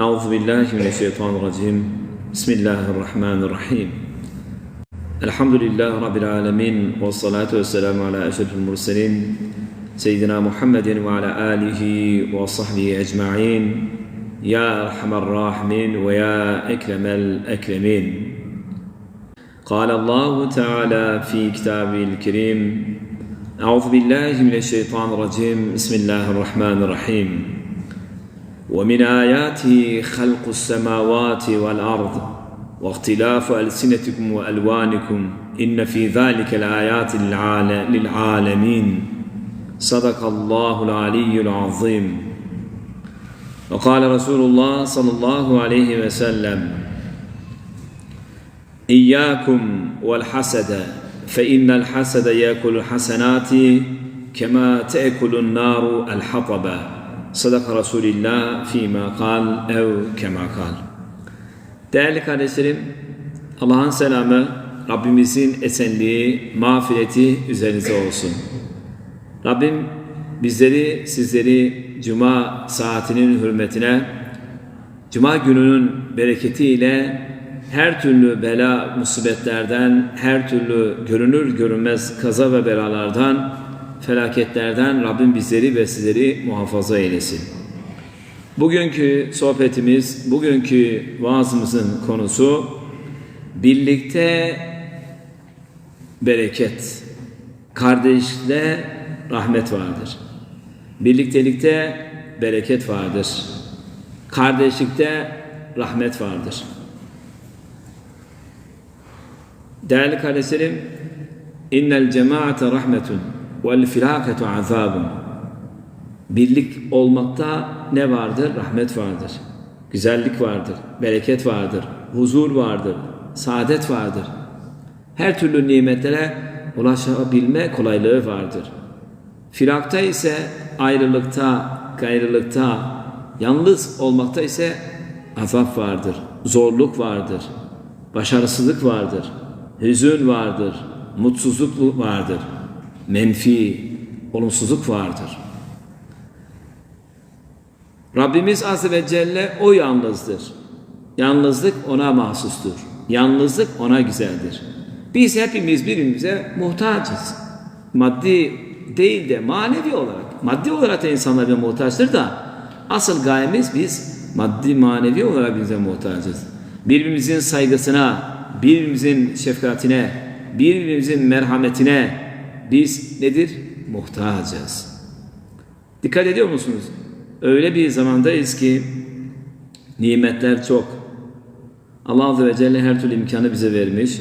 أعوذ بالله من الشيطان الرجيم. بسم الله الرحمن الرحيم. الحمد لله رب العالمين والصلاة والسلام على أشرف المرسلين سيدنا محمد وعلى آله وصحبه أجمعين. يا أرحم الراحمين ويا أكرم الأكرمين. قال الله تعالى في كتابه الكريم أعوذ بالله من الشيطان الرجيم. بسم الله الرحمن الرحيم. ومن آياته خلق السماوات والأرض واختلاف ألسنتكم وألوانكم إن في ذلك الآيات للعال- للعالمين. صدق الله العلي العظيم. وقال رسول الله صلى الله عليه وسلم إياكم والحسد فإن الحسد يأكل الحسنات كما تأكل النار الحطب. Sadaka Resulillah fîmâ kal ev kemâ kal. Değerli kardeşlerim, Allah'ın selamı, Rabbimizin esenliği, mağfireti üzerinize olsun. Rabbim bizleri, sizleri Cuma saatinin hürmetine, Cuma gününün bereketiyle her türlü bela musibetlerden, her türlü görünür görünmez kaza ve belalardan felaketlerden Rabbim bizleri ve sizleri muhafaza eylesin. Bugünkü sohbetimiz, bugünkü vaazımızın konusu birlikte bereket, kardeşlikte rahmet vardır. Birliktelikte bereket vardır. Kardeşlikte rahmet vardır. Değerli kardeşlerim, innel cemaate rahmetun vel filaketu azabun. Birlik olmakta ne vardır? Rahmet vardır. Güzellik vardır, bereket vardır, huzur vardır, saadet vardır. Her türlü nimetlere ulaşabilme kolaylığı vardır. Firakta ise ayrılıkta, gayrılıkta, yalnız olmakta ise azap vardır, zorluk vardır, başarısızlık vardır, hüzün vardır, mutsuzluk vardır, menfi, olumsuzluk vardır. Rabbimiz Azze ve Celle o yalnızdır. Yalnızlık ona mahsustur. Yalnızlık ona güzeldir. Biz hepimiz birbirimize muhtacız. Maddi değil de manevi olarak. Maddi olarak da insanlar bize muhtaçtır da asıl gayemiz biz maddi manevi olarak bize muhtacız. Birbirimizin saygısına, birbirimizin şefkatine, birbirimizin merhametine biz nedir? Muhtacız. Dikkat ediyor musunuz? Öyle bir zamandayız ki nimetler çok. Allah Azze ve Celle her türlü imkanı bize vermiş.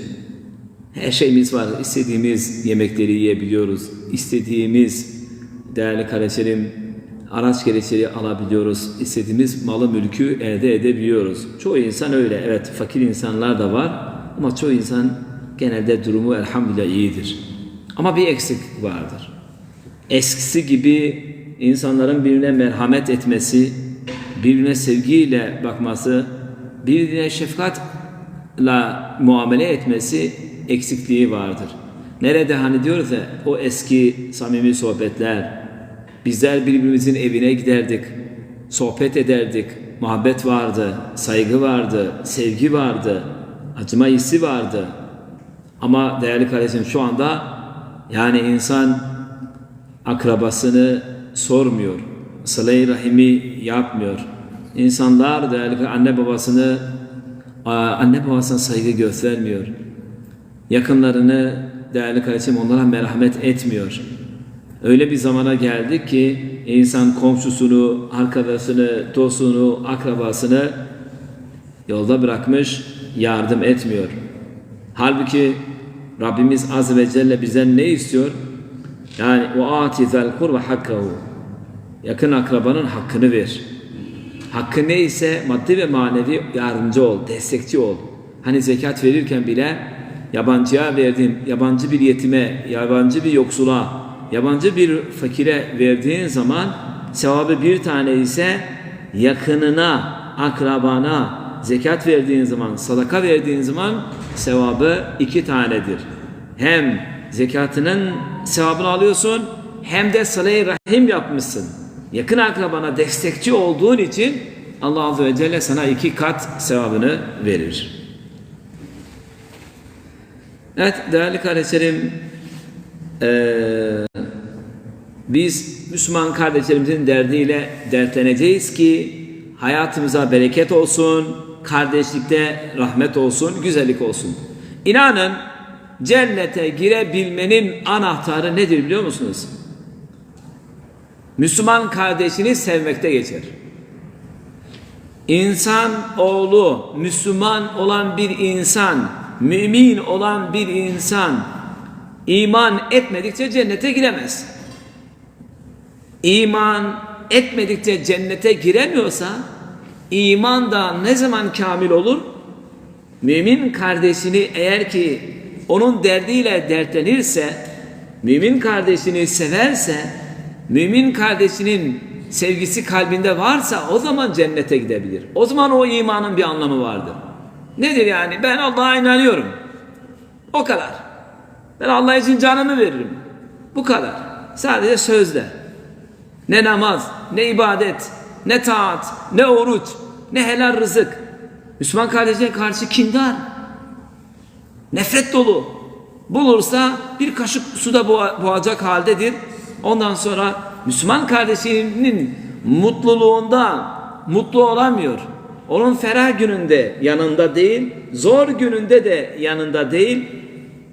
Her şeyimiz var. İstediğimiz yemekleri yiyebiliyoruz. İstediğimiz değerli kardeşlerim araç gereçleri alabiliyoruz. İstediğimiz malı mülkü elde edebiliyoruz. Çoğu insan öyle. Evet fakir insanlar da var. Ama çoğu insan genelde durumu elhamdülillah iyidir. Ama bir eksik vardır. Eskisi gibi insanların birbirine merhamet etmesi, birbirine sevgiyle bakması, birbirine şefkatla muamele etmesi eksikliği vardır. Nerede hani diyoruz ya o eski samimi sohbetler, bizler birbirimizin evine giderdik, sohbet ederdik, muhabbet vardı, saygı vardı, sevgi vardı, acıma hissi vardı. Ama değerli kardeşim şu anda yani insan akrabasını sormuyor. Sıla-i Rahim'i yapmıyor. İnsanlar değerli anne babasını anne babasına saygı göstermiyor. Yakınlarını değerli kardeşim onlara merhamet etmiyor. Öyle bir zamana geldik ki insan komşusunu, arkadaşını, dostunu, akrabasını yolda bırakmış, yardım etmiyor. Halbuki Rabbimiz Azze ve Celle bizden ne istiyor? Yani o ati zel kur ve hakkahu. Yakın akrabanın hakkını ver. Hakkı neyse maddi ve manevi yardımcı ol, destekçi ol. Hani zekat verirken bile yabancıya verdiğin, yabancı bir yetime, yabancı bir yoksula, yabancı bir fakire verdiğin zaman sevabı bir tane ise yakınına, akrabana zekat verdiğin zaman, sadaka verdiğin zaman sevabı iki tanedir. Hem zekatının sevabını alıyorsun hem de sıla rahim yapmışsın. Yakın akrabana destekçi olduğun için Allah Azze ve Celle sana iki kat sevabını verir. Evet değerli kardeşlerim eee, biz Müslüman kardeşlerimizin derdiyle dertleneceğiz ki hayatımıza bereket olsun, kardeşlikte rahmet olsun, güzellik olsun. İnanın cennete girebilmenin anahtarı nedir biliyor musunuz? Müslüman kardeşini sevmekte geçer. İnsan oğlu, Müslüman olan bir insan, mümin olan bir insan iman etmedikçe cennete giremez. İman etmedikçe cennete giremiyorsa iman da ne zaman kamil olur? Mümin kardeşini eğer ki onun derdiyle dertlenirse, mümin kardeşini severse, mümin kardeşinin sevgisi kalbinde varsa o zaman cennete gidebilir. O zaman o imanın bir anlamı vardır. Nedir yani? Ben Allah'a inanıyorum. O kadar. Ben Allah için canımı veririm. Bu kadar. Sadece sözde. Ne namaz, ne ibadet, ne taat, ne oruç, ne helal rızık. Müslüman kardeşine karşı kindar. Nefret dolu. Bulursa bir kaşık suda boğa- boğacak haldedir. Ondan sonra Müslüman kardeşinin mutluluğunda mutlu olamıyor. Onun ferah gününde yanında değil, zor gününde de yanında değil,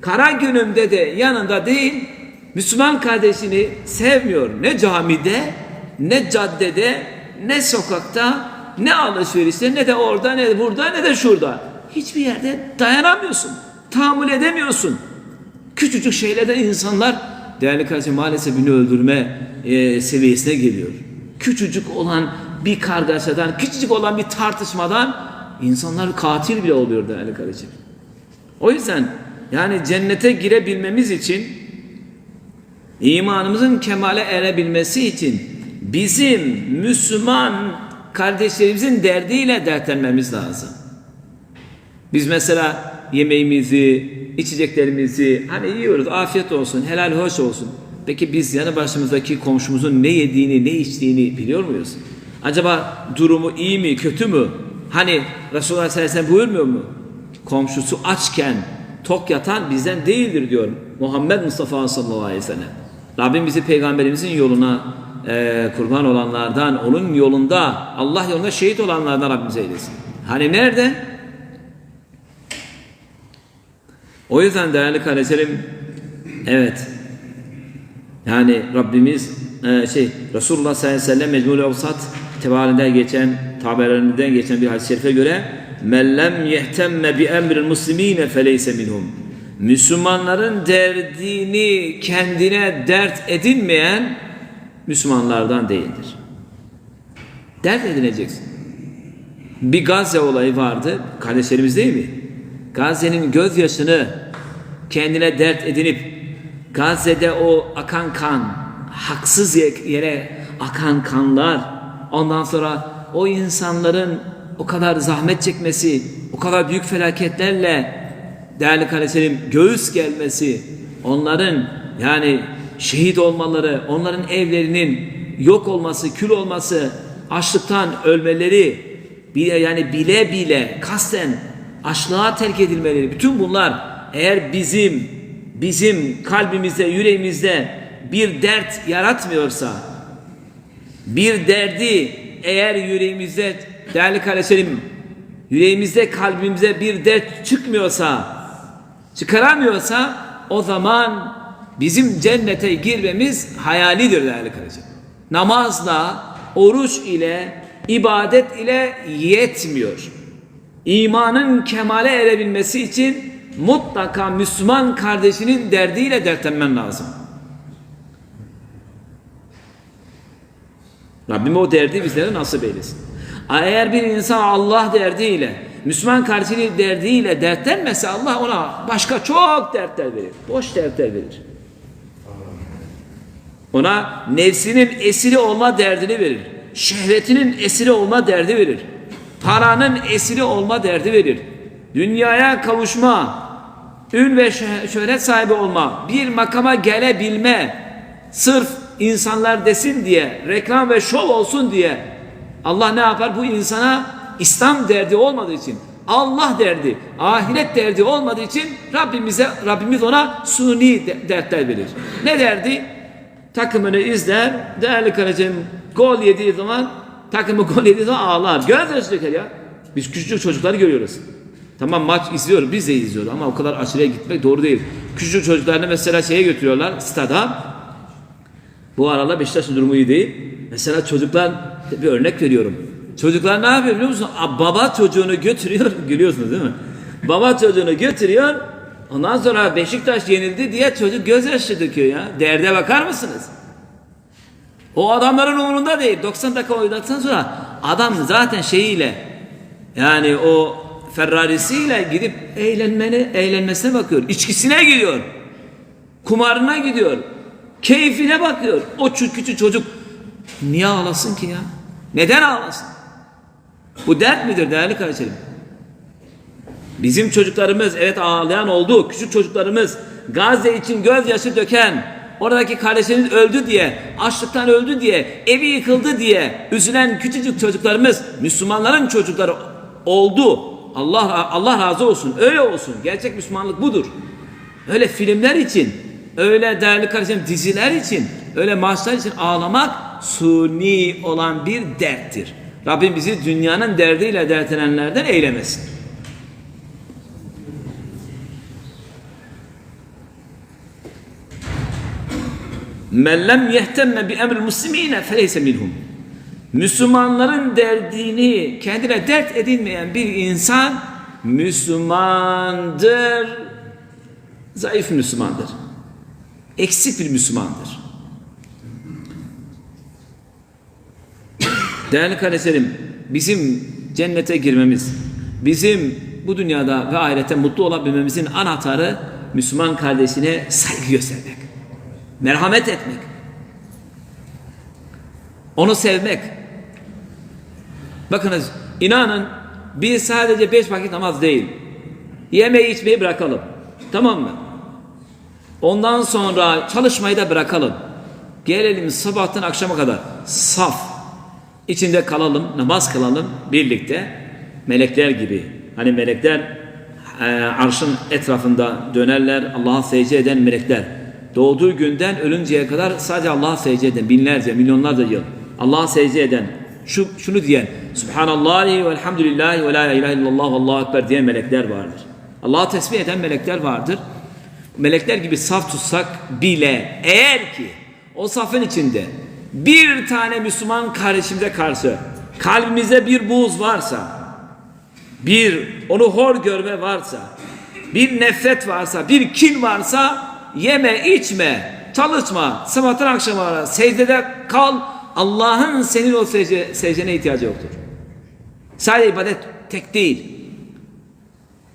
kara gününde de yanında değil, Müslüman kardeşini sevmiyor. Ne camide, ne caddede, ne sokakta, ne alışverişte, ne de orada, ne de burada, ne de şurada. Hiçbir yerde dayanamıyorsun. Tahammül edemiyorsun. Küçücük şeylerden insanlar değerli kardeşim maalesef birini öldürme e, seviyesine geliyor. Küçücük olan bir kargaşadan, küçücük olan bir tartışmadan insanlar katil bile oluyor değerli kardeşim. O yüzden yani cennete girebilmemiz için imanımızın kemale erebilmesi için bizim Müslüman kardeşlerimizin derdiyle dertlenmemiz lazım. Biz mesela yemeğimizi, içeceklerimizi hani yiyoruz afiyet olsun, helal hoş olsun. Peki biz yanı başımızdaki komşumuzun ne yediğini, ne içtiğini biliyor muyuz? Acaba durumu iyi mi, kötü mü? Hani Resulullah sallallahu aleyhi ve sellem buyurmuyor mu? Komşusu açken tok yatan bizden değildir diyor Muhammed Mustafa sallallahu aleyhi ve sellem. Rabbim bizi peygamberimizin yoluna e, kurban olanlardan, onun yolunda, Allah yolunda şehit olanlardan Rabbimize eylesin. Hani nerede? O yüzden değerli kardeşlerim evet yani Rabbimiz e, şey Resulullah sallallahu aleyhi ve sellem Mecmul Avsat tebarinde geçen taberlerinden geçen bir hadis-i şerife göre men lem yehtemme bi emril muslimine feleyse minhum Müslümanların derdini kendine dert edinmeyen Müslümanlardan değildir. Dert edineceksin. Bir Gazze olayı vardı. Kardeşlerimiz değil mi? Gazze'nin gözyaşını kendine dert edinip Gazze'de o akan kan, haksız yere akan kanlar, ondan sonra o insanların o kadar zahmet çekmesi, o kadar büyük felaketlerle değerli kardeşlerim göğüs gelmesi, onların yani şehit olmaları, onların evlerinin yok olması, kül olması, açlıktan ölmeleri, bile yani bile bile kasten açlığa terk edilmeleri. Bütün bunlar eğer bizim bizim kalbimizde yüreğimizde bir dert yaratmıyorsa bir derdi eğer yüreğimizde değerli kardeşlerim yüreğimizde kalbimize bir dert çıkmıyorsa çıkaramıyorsa o zaman bizim cennete girmemiz hayalidir değerli kardeşlerim. Namazla, oruç ile, ibadet ile yetmiyor. İmanın kemale erebilmesi için mutlaka Müslüman kardeşinin derdiyle dertlenmen lazım. Rabbim o derdi bizlere nasip eylesin. Eğer bir insan Allah derdiyle, Müslüman kardeşinin derdiyle dertlenmese Allah ona başka çok dertler verir. Boş dertler verir. Ona nefsinin esiri olma derdini verir. Şehvetinin esiri olma derdi verir. Paranın esiri olma derdi verir. Dünyaya kavuşma, ün ve şöhret sahibi olma, bir makama gelebilme, sırf insanlar desin diye, reklam ve şov olsun diye Allah ne yapar? Bu insana İslam derdi olmadığı için, Allah derdi, ahiret derdi olmadığı için Rabbimize Rabbimiz ona suni de- dertler verir. Ne derdi? Takımını izler, değerli kalecim gol yediği zaman takımı gol yediği zaman ağlar. Gözyaşı döker ya. Biz küçücük çocukları görüyoruz. Tamam maç izliyoruz, biz de izliyoruz ama o kadar aşırıya gitmek doğru değil. Küçücük çocuklarını mesela şeye götürüyorlar, stada. Bu aralar Beşiktaş'ın durumu iyi değil. Mesela çocuklar, bir örnek veriyorum. Çocuklar ne yapıyor biliyor musun? Baba çocuğunu götürüyor, gülüyorsunuz değil mi? Baba çocuğunu götürüyor, ondan sonra Beşiktaş yenildi diye çocuk gözyaşı döküyor ya. Derde bakar mısınız? O adamların umurunda değil. 90 dakika oynadıktan sonra adam zaten şeyiyle yani o Ferrari'siyle gidip eğlenmene, eğlenmesine bakıyor. İçkisine gidiyor. Kumarına gidiyor. Keyfine bakıyor. O çü- küçük çocuk niye ağlasın ki ya? Neden ağlasın? Bu dert midir değerli kardeşlerim? Bizim çocuklarımız evet ağlayan oldu. Küçük çocuklarımız Gazze için gözyaşı döken, oradaki kardeşimiz öldü diye, açlıktan öldü diye, evi yıkıldı diye üzülen küçücük çocuklarımız Müslümanların çocukları oldu. Allah Allah razı olsun. Öyle olsun. Gerçek Müslümanlık budur. Öyle filmler için, öyle değerli kardeşim diziler için, öyle maçlar için ağlamak suni olan bir derttir. Rabbim bizi dünyanın derdiyle dertlenenlerden eylemesin. Men lem yehtemme bi emril muslimine feleyse minhum. Müslümanların derdini kendine dert edinmeyen bir insan Müslümandır. Zayıf Müslümandır. Eksik bir Müslümandır. Değerli kardeşlerim, bizim cennete girmemiz, bizim bu dünyada ve ahirette mutlu olabilmemizin anahtarı Müslüman kardeşine saygı göstermek merhamet etmek, onu sevmek. Bakınız inanın biz sadece beş vakit namaz değil, yemeği içmeyi bırakalım. Tamam mı? Ondan sonra çalışmayı da bırakalım. Gelelim sabahtan akşama kadar saf içinde kalalım, namaz kılalım birlikte. Melekler gibi. Hani melekler e, arşın etrafında dönerler, Allah'a secde eden melekler. Doğduğu günden ölünceye kadar sadece Allah'a secde eden binlerce, milyonlarca yıl Allah'a secde eden, şu, şunu diyen Subhanallah ve elhamdülillahi ve la ilahe illallah ve Allahu ekber diyen melekler vardır. Allah'a tesbih eden melekler vardır. Melekler gibi saf tutsak bile eğer ki o safın içinde bir tane Müslüman kardeşimize karşı kalbimize bir buğz varsa, bir onu hor görme varsa, bir nefret varsa, bir kin varsa yeme, içme, çalışma, sabahtan akşama kadar secdede kal. Allah'ın senin o secde, secdene ihtiyacı yoktur. Sadece ibadet tek değil.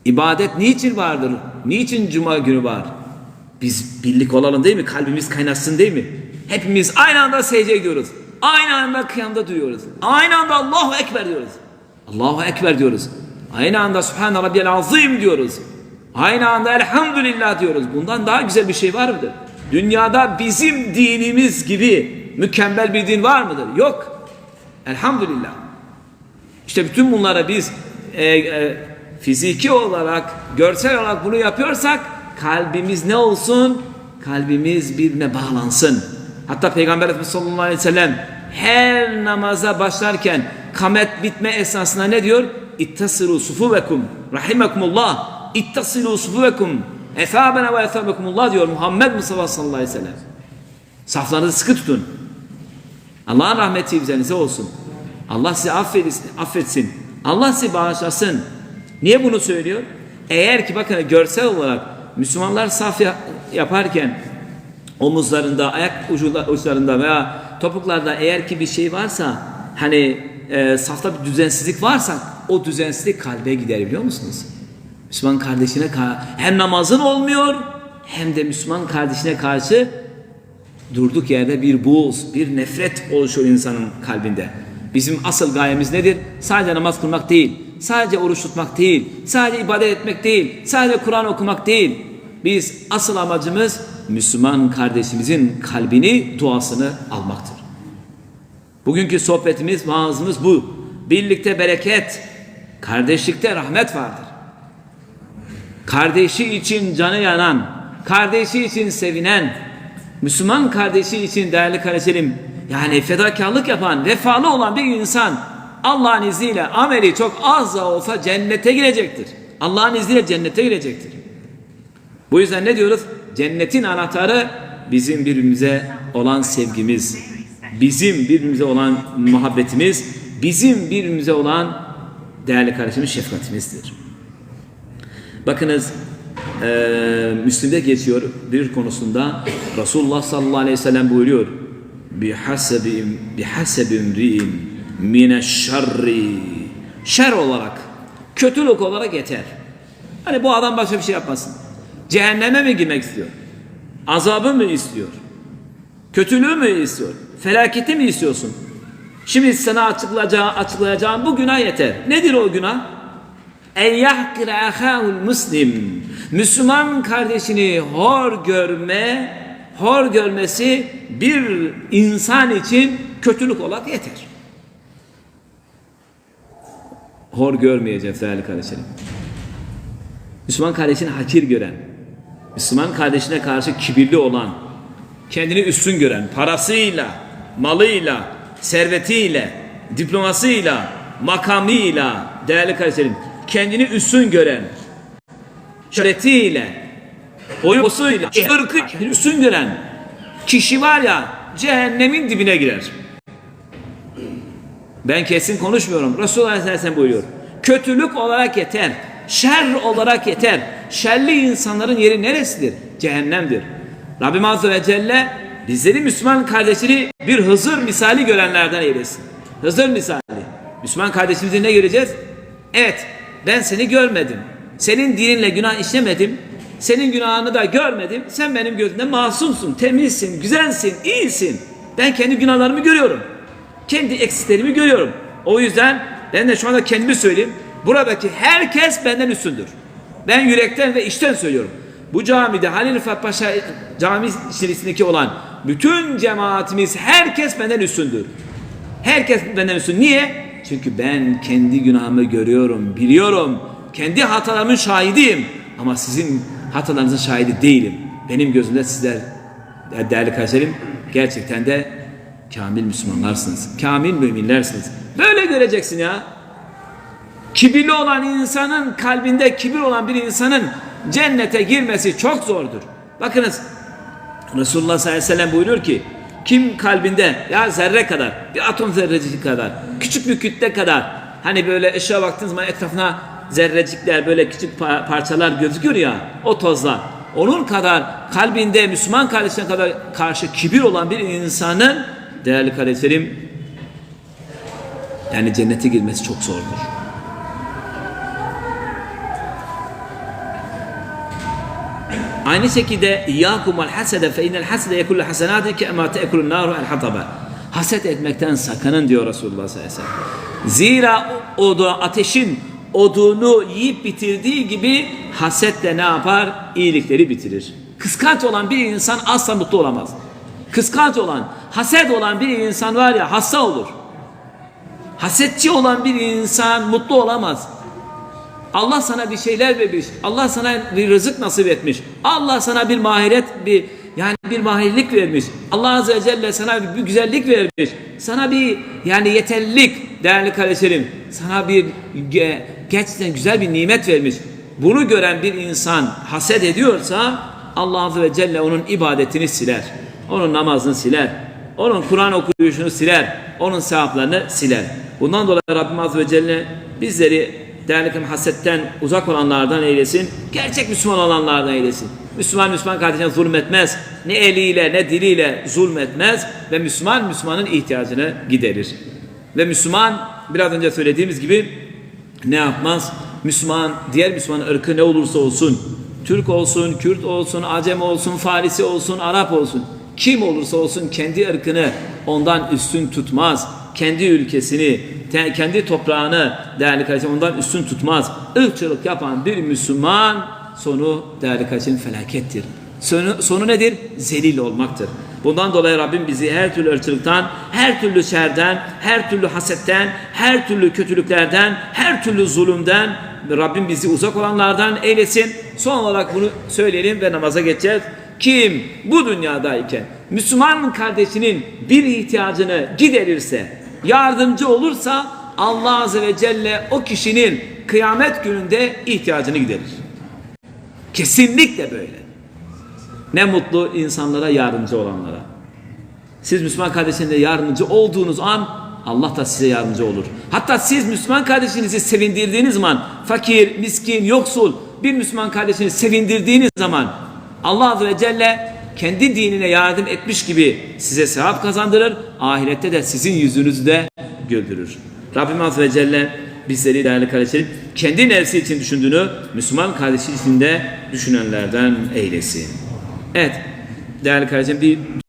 İbadet niçin vardır? Niçin cuma günü var? Biz birlik olalım değil mi? Kalbimiz kaynasın değil mi? Hepimiz aynı anda secde ediyoruz. Aynı anda kıyamda duruyoruz. Aynı anda Allahu Ekber diyoruz. Allahu Ekber diyoruz. Aynı anda Subhan Rabbiyel Azim diyoruz. Aynı anda Elhamdülillah diyoruz. Bundan daha güzel bir şey var mıdır? Dünyada bizim dinimiz gibi mükemmel bir din var mıdır? Yok. Elhamdülillah. İşte bütün bunlara biz e, e, fiziki olarak, görsel olarak bunu yapıyorsak kalbimiz ne olsun? Kalbimiz birbirine bağlansın. Hatta Peygamber Efendimiz sallallahu aleyhi ve sellem her namaza başlarken kamet bitme esnasında ne diyor? İttasiru sufuvekum rahimekumullah İttasilu sufuvekum efabena ve efabekumullah diyor Muhammed Mustafa sallallahu aleyhi ve sellem. Saflarınızı sıkı tutun. Allah'ın rahmeti üzerinize olsun. Allah sizi affetsin, affetsin. Allah sizi bağışlasın. Niye bunu söylüyor? Eğer ki bakın görsel olarak Müslümanlar saf ya- yaparken omuzlarında, ayak uçlarında veya topuklarda eğer ki bir şey varsa hani e, safta bir düzensizlik varsa o düzensizlik kalbe gider biliyor musunuz? Müslüman kardeşine ka- hem namazın olmuyor hem de Müslüman kardeşine karşı durduk yerde bir buğz, bir nefret oluşuyor insanın kalbinde. Bizim asıl gayemiz nedir? Sadece namaz kılmak değil, sadece oruç tutmak değil, sadece ibadet etmek değil, sadece Kur'an okumak değil. Biz asıl amacımız Müslüman kardeşimizin kalbini, duasını almaktır. Bugünkü sohbetimiz, vaazımız bu. Birlikte bereket, kardeşlikte rahmet vardır. Kardeşi için canı yanan, kardeşi için sevinen, Müslüman kardeşi için değerli kardeşlerim, yani fedakarlık yapan, vefalı olan bir insan Allah'ın izniyle ameli çok az da olsa cennete girecektir. Allah'ın izniyle cennete girecektir. Bu yüzden ne diyoruz? Cennetin anahtarı bizim birbirimize olan sevgimiz, bizim birbirimize olan muhabbetimiz, bizim birbirimize olan değerli kardeşimiz şefkatimizdir. Bakınız eee Müslim'de geçiyor bir konusunda Resulullah sallallahu aleyhi ve sellem buyuruyor bihasebi bihasebi imri'in mineşşerri şer olarak kötülük olarak yeter. Hani bu adam başka bir şey yapmasın. Cehenneme mi girmek istiyor? Azabı mı istiyor? Kötülüğü mü istiyor? Felaketi mi istiyorsun? Şimdi sana açıklayacağım, açıklayacağım bu günah yeter. Nedir o günah? En yahkire ahahul muslim. Müslüman kardeşini hor görme, hor görmesi bir insan için kötülük olarak yeter. Hor görmeyeceğiz değerli kardeşlerim. Müslüman kardeşini hakir gören, Müslüman kardeşine karşı kibirli olan, kendini üstün gören, parasıyla, malıyla, servetiyle, diplomasıyla, makamıyla, değerli kardeşlerim, kendini üstün gören, şöhretiyle, oyusuyla, ırkı üstün gören kişi var ya cehennemin dibine girer. Ben kesin konuşmuyorum. Resulullah Aleyhisselam buyuruyor. Kötülük olarak yeter. Şer olarak yeter. Şerli insanların yeri neresidir? Cehennemdir. Rabbim Azze ve Celle bizleri Müslüman kardeşini bir Hızır misali görenlerden eylesin. Hızır misali. Müslüman kardeşimizi ne göreceğiz? Evet ben seni görmedim. Senin dininle günah işlemedim. Senin günahını da görmedim. Sen benim gözümde masumsun, temizsin, güzelsin, iyisin. Ben kendi günahlarımı görüyorum. Kendi eksiklerimi görüyorum. O yüzden ben de şu anda kendimi söyleyeyim. Buradaki herkes benden üstündür. Ben yürekten ve içten söylüyorum. Bu camide Halil Rıfat Paşa cami içerisindeki olan bütün cemaatimiz herkes benden üstündür. Herkes benden üstün. Niye? Çünkü ben kendi günahımı görüyorum, biliyorum. Kendi hatalarımın şahidiyim. Ama sizin hatalarınızın şahidi değilim. Benim gözümde sizler değerli kardeşlerim gerçekten de kamil Müslümanlarsınız. Kamil müminlersiniz. Böyle göreceksin ya. Kibirli olan insanın kalbinde kibir olan bir insanın cennete girmesi çok zordur. Bakınız Resulullah sallallahu aleyhi ve sellem buyuruyor ki kim kalbinde? Ya zerre kadar bir atom zerrecik kadar küçük bir kütle kadar. Hani böyle ışığa baktığınız zaman etrafına zerrecikler böyle küçük pa- parçalar gözüküyor ya o tozlar. Onun kadar kalbinde Müslüman kardeşine kadar karşı kibir olan bir insanın değerli kardeşlerim yani cennete girmesi çok zordur. Aynı şekilde İyyâkum vel hasede fe innel hasede yekullu hasenâti ke'emâ te'ekulun nâru el hataba. Haset etmekten sakının diyor Resulullah sallallahu aleyhi ve sellem. Zira o ateşin odunu yiyip bitirdiği gibi haset de ne yapar? İyilikleri bitirir. Kıskanç olan bir insan asla mutlu olamaz. Kıskanç olan, haset olan bir insan var ya hasta olur. Hasetçi olan bir insan mutlu olamaz. Allah sana bir şeyler vermiş. Allah sana bir rızık nasip etmiş. Allah sana bir mahiret bir yani bir mahirlik vermiş. Allah Azze ve Celle sana bir güzellik vermiş. Sana bir yani yeterlilik değerli kardeşlerim. Sana bir ge- gerçekten güzel bir nimet vermiş. Bunu gören bir insan haset ediyorsa Allah Azze ve Celle onun ibadetini siler. Onun namazını siler. Onun Kur'an okuyuşunu siler. Onun sevaplarını siler. Bundan dolayı Rabbim Azze ve Celle bizleri değerli hasetten uzak olanlardan eylesin. Gerçek Müslüman olanlardan eylesin. Müslüman Müslüman kardeşine zulmetmez. Ne eliyle ne diliyle zulmetmez ve Müslüman Müslümanın ihtiyacını giderir. Ve Müslüman biraz önce söylediğimiz gibi ne yapmaz? Müslüman, diğer Müslüman ırkı ne olursa olsun, Türk olsun, Kürt olsun, Acem olsun, Farisi olsun, Arap olsun, kim olursa olsun kendi ırkını ondan üstün tutmaz. Kendi ülkesini, kendi toprağını değerli kardeşim ondan üstün tutmaz. Irkçılık yapan bir Müslüman sonu değerli kardeşim felakettir. Sonu, sonu nedir? Zelil olmaktır. Bundan dolayı Rabbim bizi her türlü ırkçılıktan, her türlü şerden, her türlü hasetten, her türlü kötülüklerden, her türlü zulümden Rabbim bizi uzak olanlardan eylesin. Son olarak bunu söyleyelim ve namaza geçeceğiz. Kim bu dünyadayken Müslüman kardeşinin bir ihtiyacını giderirse, yardımcı olursa Allah Azze ve Celle o kişinin kıyamet gününde ihtiyacını giderir. Kesinlikle böyle. Ne mutlu insanlara yardımcı olanlara. Siz Müslüman kardeşinize yardımcı olduğunuz an Allah da size yardımcı olur. Hatta siz Müslüman kardeşinizi sevindirdiğiniz zaman fakir, miskin, yoksul bir Müslüman kardeşini sevindirdiğiniz zaman Allah Azze ve Celle kendi dinine yardım etmiş gibi size sevap kazandırır. Ahirette de sizin yüzünüzü de güldürür. Rabbim Azze ve Celle bizleri değerli kardeşlerim kendi nefsi için düşündüğünü Müslüman kardeşi için de düşünenlerden eylesin. Evet değerli kardeşlerim bir